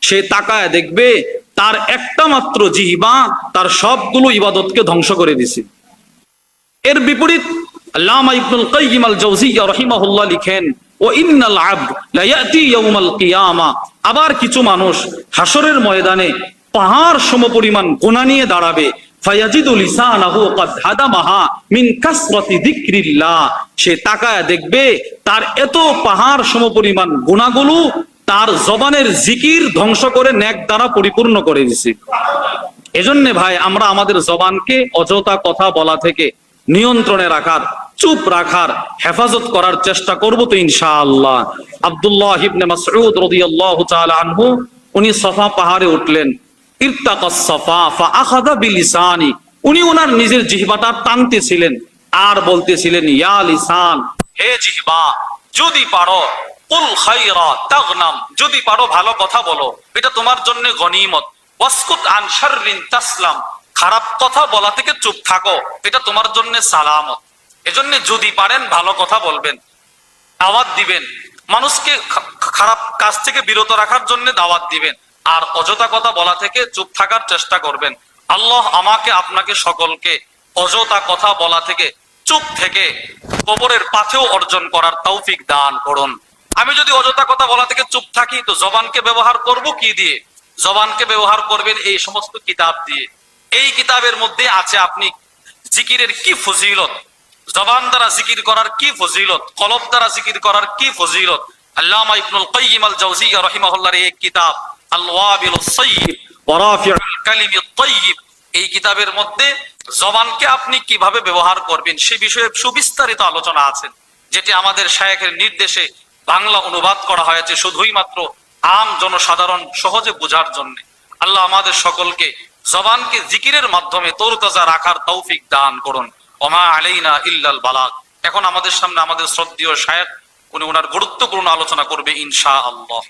সে তাকায় দেখবে তার একটা মাত্র জিহিবা তার সবগুলো ইবাদতকে ধ্বংস করে দিছে। এর বিপরীত আবার কিছু মানুষ হাসরের ময়দানে পাহাড় সমপরিমাণ গুনাহ নিয়ে দাঁড়াবে। সে তাকায় দেখবে তার এত পাহাড় সমপরিমাণ গুনাহগুলো তার জবানের জিকির ধ্বংস করে নেক দ্বারা পরিপূর্ণ করে দিছে। এজন্য ভাই, আমরা আমাদের জবানকে অযথা কথা বলা থেকে নিয়ন্ত্রণে রাখার, চুপ রাখার, হেফাজত করার চেষ্টা করব তো ইনশাআল্লাহ। আব্দুল্লাহ ইবনে মাসউদ রাদিয়াল্লাহু তাআলা আনহু, উনি সফা পাহাড়ে উঠলেন। ইরতাকাস সফা ফাআখাযা বিলিসানি। উনি ওনার নিজের জিহ্বাটা টানতেছিলেন আর বলতেছিলেন, ইয়া লিসান, হে জিহ্বা, যদি পারো কুল খাইরা তাগনাম, যদি পারো ভালো কথা বলো, এটা তোমার জন্য গনিমত। ওয়াসকুত আন শাররিন তাসলাম, খারাপ কথা বলা থেকে চুপ থাকো, এটা তোমার জন্য সালামত। এজন্য যদি পারেন ভালো কথা বলবেন, দাওয়াত দিবেন। মানুষকে খারাপ কাজ থেকে বিরত রাখার জন্য দাওয়াত দিবেন, আর অযথা কথা বলা থেকে চুপ থাকার চেষ্টা করবেন। আল্লাহ আমাকে, আপনাকে সকলকে অযথা কথা বলা থেকে চুপ থেকে কবরের পাথেও অর্জন করার তৌফিক দান করুন। আমি যদি অযথা কথা বলা থেকে চুপ থাকি, তো জবানকে ব্যবহার করব কি দিয়ে? জবানকে ব্যবহার করবেন এই সমস্ত কিতাব দিয়ে। এই কিতাবের মধ্যে আছে আপনি জিকিরের কি ফজিলত? জবান দ্বারা জিকির করার কি ফজিলত? কলব দ্বারা জিকির করার কি ফজিলত? আল্লামা ইবনুল কাইয়িম আল জাওজিয়্যা রাহিমাহুল্লাহর এই কিতাব আল ওয়াবিলুস সাইয়্যিব ওয়া রাফিউল কালিমিত তাইয়্যিব। এই কিতাবের মধ্যে জবানকে আপনি কীভাবে ব্যবহার করবেন সে বিষয়ে সুবিস্তারিত আলোচনা আছে, যেটি আমাদের শায়েখের নির্দেশে বাংলা অনুবাদ করা হয়েছে শুধুই মাত্র আম জনসাধারণ সহজে বোঝার জন্য। আল্লাহ আমাদের সকলকে জবানকে জিকিরের মাধ্যমে তরতাজা রাখার তৌফিক দান করুন। ওমা আলাইনা ইল্লাল বালাগ। এখন আমাদের সামনে আমাদের শ্রদ্ধেয় সাহেব উনি ওনার গুরুত্বপূর্ণ আলোচনা করবে ইনশা আল্লাহ